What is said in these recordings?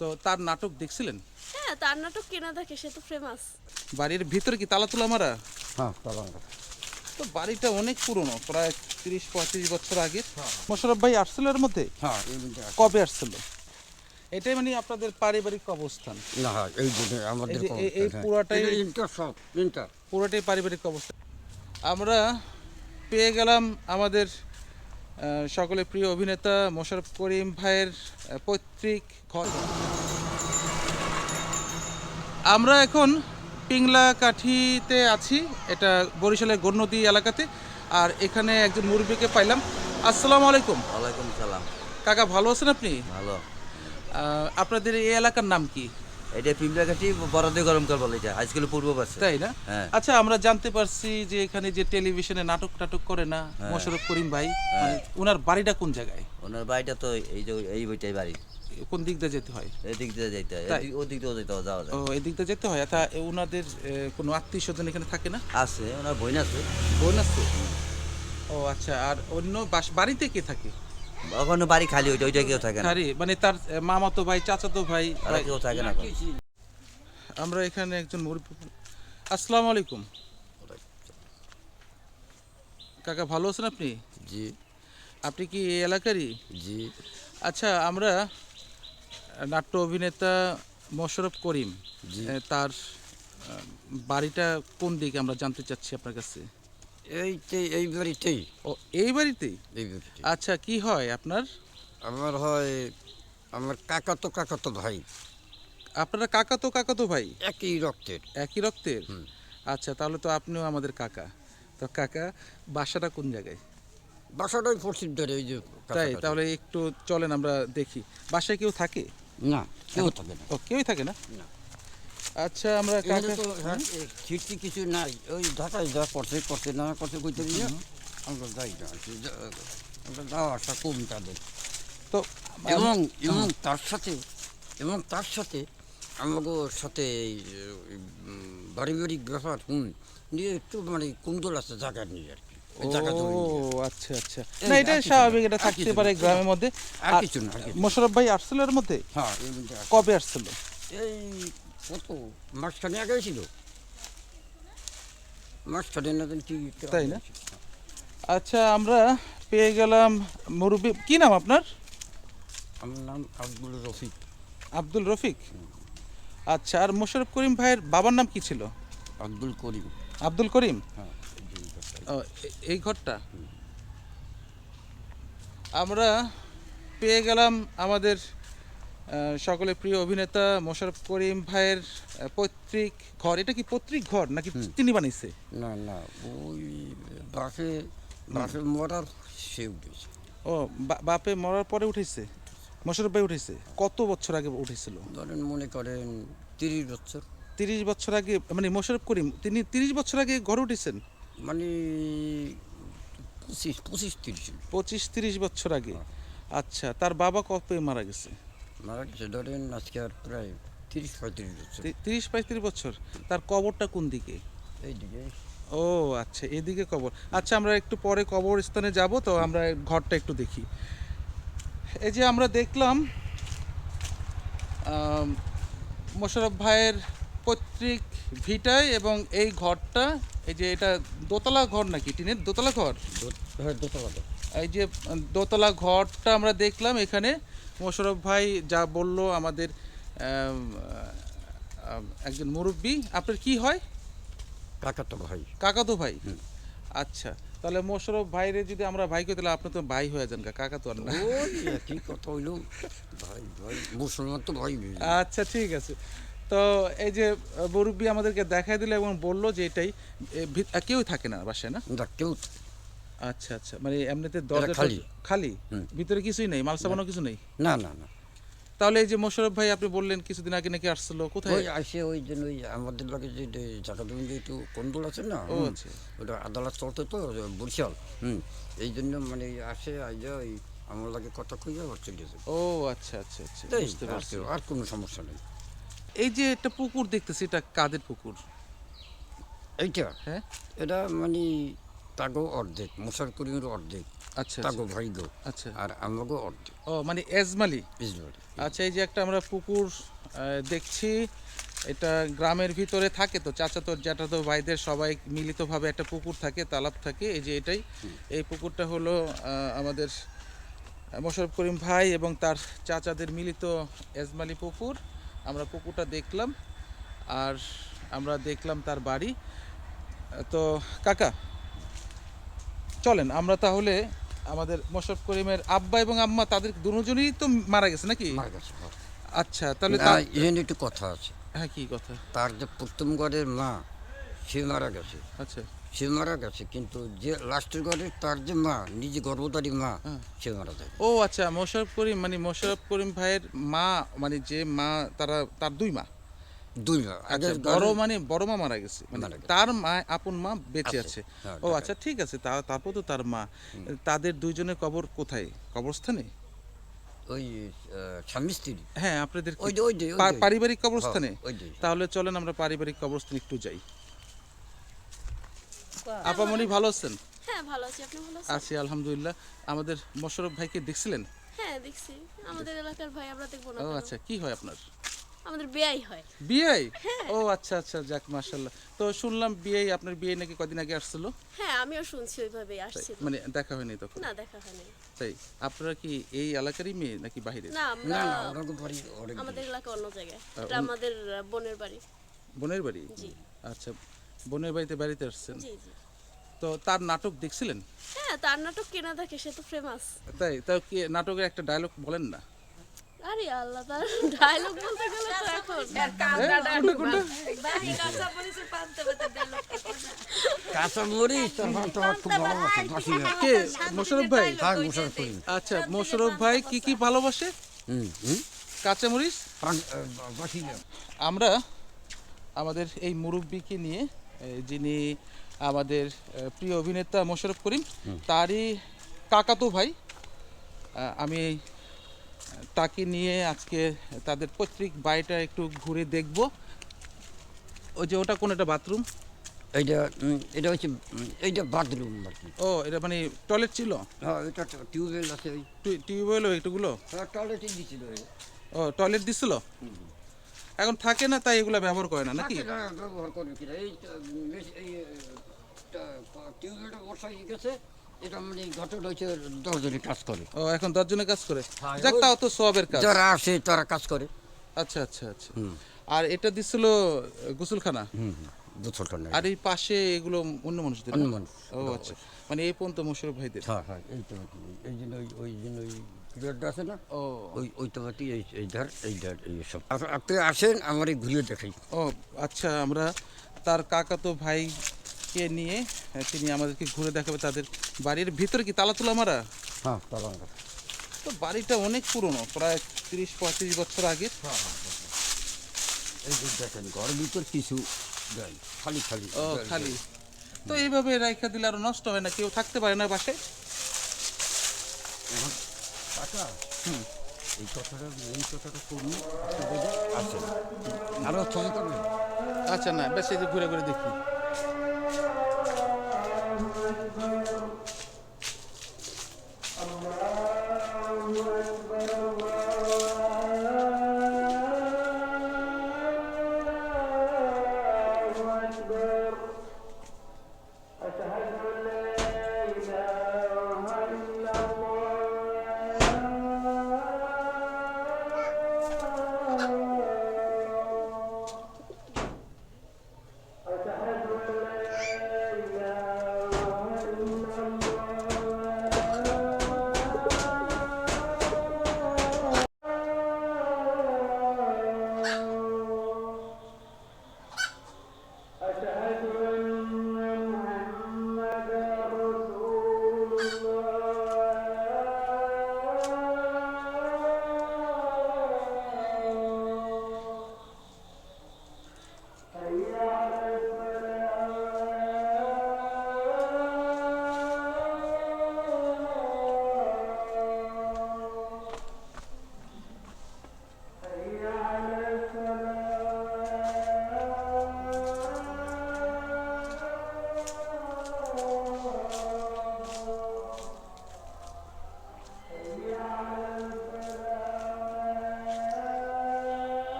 তো তার নাটক দেখছিলেন? হ্যাঁ তার নাটক কেনা থাকে সে তো ফেমাস বাড়ির ভিতরে কি তালা তুলা মারা? হ্যাঁ তালা তো বাড়িটা অনেক পুরনো প্রায় তিরিশ পঁয়ত্রিশ বছর আগে। মোশারফ ভাই আসছিল এর মধ্যে? হ্যাঁ। কবে আসছিল? এটাই মানে আপনাদের পারিবারিক অবস্থান। না হ্যাঁ এই আমাদের এই হ্যাঁ। পুরাটাই- ইন্টার সব ইন্টার পুরোটাই পারিবারিক অবস্থা। আমরা পেয়ে গেলাম আমাদের আহ, সকলে প্রিয় অভিনেতা মোশারফ করিম ভাইয়ের পৈতৃক ঘর। আমরা এখন পিংলা কাঠিতে আছি। এটা বরিশালের গণ্যদী এলাকাতে। আর এখানে একজন মুরব্বীকে পাইলাম। আসসালামু আলাইকুম। ওয়ালাইকুম সালাম। কাকা ভালো আছেন আপনি? ভালো। আপনাদের এই এলাকার নাম কি? এটা পিমলাকাঠি বরাদে গরমকাল বলে এটা আজকাল পূর্ব পাশে। তাই না? হ্যাঁ। আচ্ছা আমরা জানতে পারছি যে এখানে যে টেলিভিশনে নাটক টাটক করে না হ্যাঁ। মোশারফ করিম ভাই মানে ওনার বাড়িটা কোন জায়গায়? ওনার বাড়িটা তো এই যে এই বইটাই বাড়ি। কোন দিক দিয়ে যেতে হয়? এদিক দিয়ে যেতে হয় ওদিক দিয়েও যেতে হয়, যাওয়া যায়। ও এদিক দিয়ে যেতে হয়? তা ওনাদের কোনো আত্মীয় স্বজন এখানে থাকে না? আছে ওনার বইন আছে। বোন আছে? ও আচ্ছা আর অন্য বাস- বাড়িতে কে থাকে? ওখানে বাড়ি খালি ওইটা ওইটা কেউ থাকে না। মানে তার মামাতো ভাই চাচাতো ভাই কেউ থাকে না আমরা এখানে একজন মুরব্বী। আসসালামু আলাইকুম। কাকা ভালো আছেন আপনি? জি। আপনি কি এই এলাকারই? জি। আচ্ছা আমরা নাট্য অভিনেতা মোশারফ করিম। তার বাড়িটা কোন দিকে আমরা জানতে চাচ্ছি আপনার কাছে? এইটাই এই বাড়িতেই। ও এই বাড়িতেই? এই আচ্ছা কি হয় আপনার? আমার হয় আমার কাকাতো কাকাতো ভাই। আপনারা কাকাতো কাকাতো ভাই? একই রক্তের। একই রক্তের? আচ্ছা তাহলে তো আপনিও আমাদের কাকা। তো কাকা বাসাটা কোন জায়গায়? বাসাটাই পশ্চিম ধরে এই যে তাই তাহলে একটু চলেন আমরা দেখি। বাসায় কেউ থাকে? না কেউ থাকে না। ও কেউই থাকে না? না। আচ্ছা আমরা কাকা হ্যাঁ, খিড়কি কিছু নাই ওই ঢাকায় যা করছে করছে না করছে কইতে দিয়ে আমরা যাই না আমরা যাওয়া আসা কম তাদের। তো এবং এবং তার সাথে এবং তার সাথে আমাকে সাথে এই, উম, পারিবারিক ব্যাপার হুম নিয়ে একটু মানে কুন্দল আছে জায়গা নিয়ে আর আচ্ছা আচ্ছা। না এটা স্বাভাবিক এটা থাকতে পারে গ্রামের মধ্যে। আর কিছু না, মোশারফ ভাই আসছিল এর মধ্যে? হ্যাঁ। কবে আসছিল? এই কত? মাসখানে আগে ছিল। মাসখানে না কি তাই না? আচ্ছা আমরা পেয়ে গেলাম মুরব্বী কি নাম আপনার? আমার নাম আব্দুল রফিক। আব্দুল রফিক। আচ্ছা আর মোশারফ করিম ভাইয়ের বাবার নাম কি ছিল? আব্দুল করিম। আব্দুল করিম? হ্যাঁ। এই ঘরটা? আমরা পেয়ে গেলাম আমাদের সকলে প্রিয় অভিনেতা মোশারফ করিম ভাইয়ের পৈতৃক ঘর। এটা কি পৈতৃক ঘর নাকি তিনি বানিয়েছে? না না ওই বাসে বাসে মরার সে উঠেছে। ও বাপে মরার পরে উঠেছে? মোশারফ ভাই উঠেছে? কত বছর আগে উঠেছিল? ধরেন মনে করেন তিরিশ বছর। তিরিশ বছর আগে মানে মোশারফ করিম তিনি তিরিশ বছর আগে ঘরে উঠেছেন? মানে পঁচিশ পঁচিশ তিরিশ। পঁচিশ তিরিশ বছর আগে? আচ্ছা তার বাবা কবে মারা গেছে? মারা গেছে ধরেন আজকে আর প্রায় তিরিশ পঁয়ত্রিশ বছর। তিরিশ পঁয়ত্রিশ বছর। তার কবরটা কোন দিকে? এইদিকে। ও আচ্ছা এদিকে কবর। আচ্ছা আমরা একটু পরে কবরস্থানে যাব তো আমরা ঘরটা একটু দেখি। এই যে আমরা দেখলাম মোশারফ ভাইয়ের পৈতৃক ভিটায় এবং এই ঘরটা এই যে এটা দোতলা ঘর নাকি টিনের? দোতলা ঘর? হ্যাঁ দোতলা এই যে দোতলা ঘরটা আমরা দেখলাম এখানে। মোশারফ ভাই যা বলল আমাদের আম, আম, একজন মুরব্বী। আপনার কি হয়? কাকাতো ভাই। কাকা তো ভাই আচ্ছা তাহলে মোশারফ ভাইরে যদি আমরা ভাই কই তাহলে আপনি তো ভাই হয়ে যান কা- কাকা তো আর না। একই কথা হইল? ভাই ভাই মুসলমান তো ভাই আচ্ছা ঠিক আছে। তো এই যে মুরব্বী আমাদেরকে দেখাই দিল এবং বলল যে এটাই কেউই থাকে না বাসায় না? কেউ আচ্ছা আচ্ছা মানে এমনিতে দরজা খালি। খালি? ভিতরে কিছুই নেই? মাল সাবানও কিছু নেই? না না না। তাহলে এই যে মোশারফ ভাই আপনি বললেন কিছুদিন আগে নাকি আসছিল কোথায়? আসে ওই জন্য ওই আমাদের লাগে যে জায়গা জমি যে একটু কন্দল আছে না আচ্ছা। ওটা আদালত চলতে তো বরিশাল হুম এই জন্য মানে আসে আইয়া ওই আমার লাগে কথা কইয়া চলে যাবে ও আচ্ছা আচ্ছা আচ্ছা বুঝতে পারছি। আর কোনো সমস্যা নেই। এই যে একটা পুকুর দেখতেছি এটা কাদের পুকুর? এইটা? হ্যাঁ। এটা মানে তাগো অর্ধেক মশার করিমের অর্ধেক আচ্ছা তাকে ভাগ্য আচ্ছা। আর আমাকে অর্ধেক। ও মানে এজমালি? ইসবাড়ি আচ্ছা এই যে একটা আমরা পুকুর দেখছি এটা গ্রামের ভিতরে থাকে তো চাচা তো জ্যাঠা তো ভাইদের সবাই মিলিতভাবে একটা পুকুর থাকে তালাব থাকে এই যে এটাই। এই পুকুরটা হলো আমাদের মোশারফ করিম ভাই এবং তার চাচাদের মিলিত এজমালি পুকুর। আমরা পুকুরটা দেখলাম আর আমরা দেখলাম তার বাড়ি। তো কাকা চলেন আমরা তাহলে আমাদের মোশারফ করিমের আব্বা এবং আম্মা তাদের দুজনেই তো মারা গেছে নাকি? মারা গেছে হ্যাঁ। আচ্ছা তাহলে এখানে একটু কথা আছে। হ্যাঁ কি কথা? তার যে প্রথম ঘরের মা সে মারা গেছে। আচ্ছা। সে মারা গেছে কিন্তু যে লাস্টের ঘরে তার যে মা নিজে গর্ভধারী মা। সে মারা যায়। ও আচ্ছা মোশারফ করিম মানে মোশারফ করিম ভাইয়ের মা মানে যে মা তারা তার দুই মা? দুই মা। আচ্ছা বড় মানে বড় মা মারা গেছে মানে তার মা আপন মা বেঁচে আছে, হ্যাঁ, ও আচ্ছা ঠিক আছে তারপর তো তার মা। তাদের দুইজনের কবর কোথায়? কবরস্থানে? ওই স্বামী স্ত্রী। হ্যাঁ আপনাদের ওই। পারিবারিক কবরস্থানে? হ্যাঁ। তাহলে চলেন আমরা পারিবারিক কবরস্থানে একটু যাই। আপামনি ভালো আছেন? হ্যাঁ ভালো আছি। আপনি ভালো আছেন? আছি আলহামদুলিল্লাহ। আমাদের মোশারফ ভাইকে দেখছিলেন? হ্যাঁ দেখছি। আমাদের এলাকার ভাই আমরা দেখব না ও আচ্ছা কি হয় আপনার? আমাদের বিয়াই হয়। বিয়ে ও আচ্ছা আচ্ছা যাক মাশাল্লাহ তো শুনলাম বিয়ে আপনার বিয়ে নাকি কদিন আগে আসছিল? হ্যাঁ আমিও শুনছি ওইভাবে আসছিল। মানে দেখা হয়নি তখন? না দেখা হয়নি। তাই আপনারা কি এই এলাকারই মেয়ে নাকি বাইরে? না না আমরা আমাদের এলাকা অন্য জায়গায়। এটা আমাদের বোনের বাড়ি। বোনের বাড়ি? জি। আচ্ছা বোনের বাড়িতে বাড়িতে আসছেন? জি জি। তো তার নাটক দেখছিলেন? হ্যাঁ তার নাটক কেনা দেখে সে তো ফেমাস তাই? তাও কি নাটকের একটা ডায়লগ বলেন না। আরে আল্লাহ তার ডায়লগ বলতে গেলে তো এখন। কোনটা কাঁচা মরিচ তখন তোমার খুব ভালোবাসে বাসি কে মোশারফ ভাই? থাক মোশারফ করিম আচ্ছা মোশারফ ভাই কি কি ভালোবাসে? হুম বাসি না। আমরা আমাদের এই মুরব্বীকে নিয়ে যিনি আমাদের প্রিয় অভিনেতা মোশারফ করিম তারই কাকাতো ভাই আমি তাকে নিয়ে আজকে তাদের পৈতৃক বাড়িটা একটু ঘুরে দেখব। ওই যে ওটা কোন একটা বাথরুম? এইটা এটা হচ্ছে এইটা বাথরুম ও এটা মানে টয়লেট ছিল? হ্যাঁ এটা টিউবওয়েল আছে টিউবওয়েল এগুলো হ্যাঁ টয়লেটই দিছিল। ও টয়লেট দিছিল? এখন থাকে না তাই এগুলো ব্যবহার করে না নাকি? ব্যবহার করবে কিনা। এই টিউবওয়েলটা গেছে। এটা মানে ঘটনা হচ্ছে দশজনে কাজ করে। ও এখন দশজনে কাজ করে? হ্যাঁ, যাক তাও তো সবের কাজ। যারা আসে তারা কাজ করে। আচ্ছা আচ্ছা আচ্ছা। আর এটা দিছিল গোসলখানা? আর এই পাশে এগুলো অন্য মানুষদের অন্য মানুষ। ও আচ্ছা। মানে এই পর্যন্ত মোশারফ ভাইদের? হ্যাঁ হ্যাঁ এই তো এই জন্য ওই ওই জন্য পিরিয়ডটা আছে না? ও। ওই ওই তোমাটি এই এই ধার এই ধার এই সব। আপনি আসেন আমার এই ঘুরিয়ে দেখাই। ও আচ্ছা আমরা তার কাকাতো ভাইকে নিয়ে তিনি আমাদেরকে ঘুরে দেখাবে তাদের বাড়ির। ভিতরে কি তালা তুলা মারা? হ্যাঁ পালং তো বাড়িটা অনেক পুরনো প্রায় তিরিশ পঁয়ত্রিশ বছর আগে। এই যে দেখেন ঘরের ভিতর কিছু দেয় খালি খালি। ও খালি। তো এইভাবে রাইখা দিলে আরও নষ্ট হয় না? কেউ থাকতে পারে না বাসে এখন হুম, এই কথাটা এই কথাটা করুন আছে আরও ছবি আচ্ছা না, বেশ ঘুরে ঘুরে দেখি।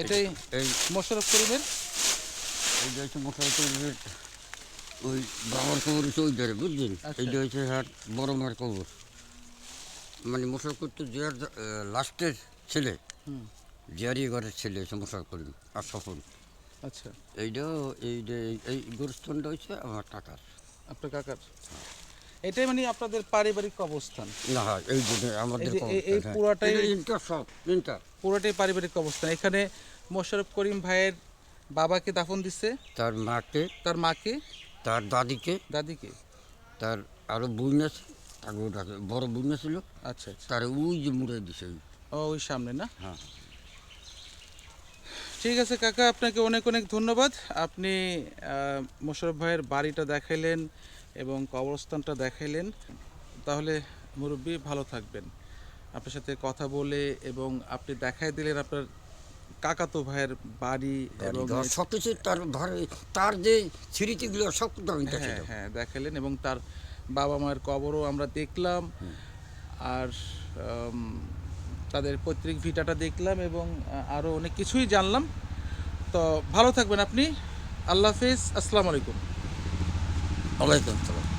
এটাই এই মোশারফ করিমের? এই যে হচ্ছে মোটর কবরের ওই বাবার কবর হচ্ছে ওই ধারে বুঝলেন। এইটা হচ্ছে হাট বড় মার কবর মানে মোটর করতে জিয়ার লাস্টের ছেলে। জিয়ারি ঘরের ছেলে হচ্ছে মোটর করিম আর সফল। আচ্ছা। এইটা এই যে এই গোরস্থানটা হচ্ছে আমার টাকার আপনার কাকার? এটাই মানে আপনাদের পারিবারিক অবস্থান। না এই যে আমাদের এই। পুরাটাই- সব পুরোটাই পারিবারিক অবস্থান। এখানে মোশারফ করিম ভাইয়ের বাবাকে দাফন দিচ্ছে তার মাকে। তার মাকে? তার দাদিকে। দাদিকে? তার আরও বোন আছে তাকে ওটাকে বড় বোন ছিল। আচ্ছা আচ্ছা। তার ওই যে মুড়ে দিছে। ও ওই সামনে না? হ্যাঁ। ঠিক আছে কাকা আপনাকে অনেক অনেক ধন্যবাদ। আপনি মোশারফ ভাইয়ের বাড়িটা দেখাইলেন। এবং কবরস্থানটা দেখাইলেন তাহলে মুরব্বী ভালো থাকবেন। আপনার সাথে কথা বলে এবং আপনি দেখাই দিলেন আপনার কাকাতো ভাইয়ের বাড়ি এবং ঘর সব কিছু তার ঘরে তার যে স্মৃতিগুলো সব হ্যাঁ হ্যাঁ দেখালেন এবং তার বাবা মায়ের কবরও আমরা দেখলাম। আর তাদের পৈতৃক ভিটাটা দেখলাম এবং আরও অনেক কিছুই জানলাম। তো ভালো থাকবেন আপনি। আল্লাহ হাফিজ। আসসালামু আলাইকুম। ওয়ালাইকুম আসসালাম।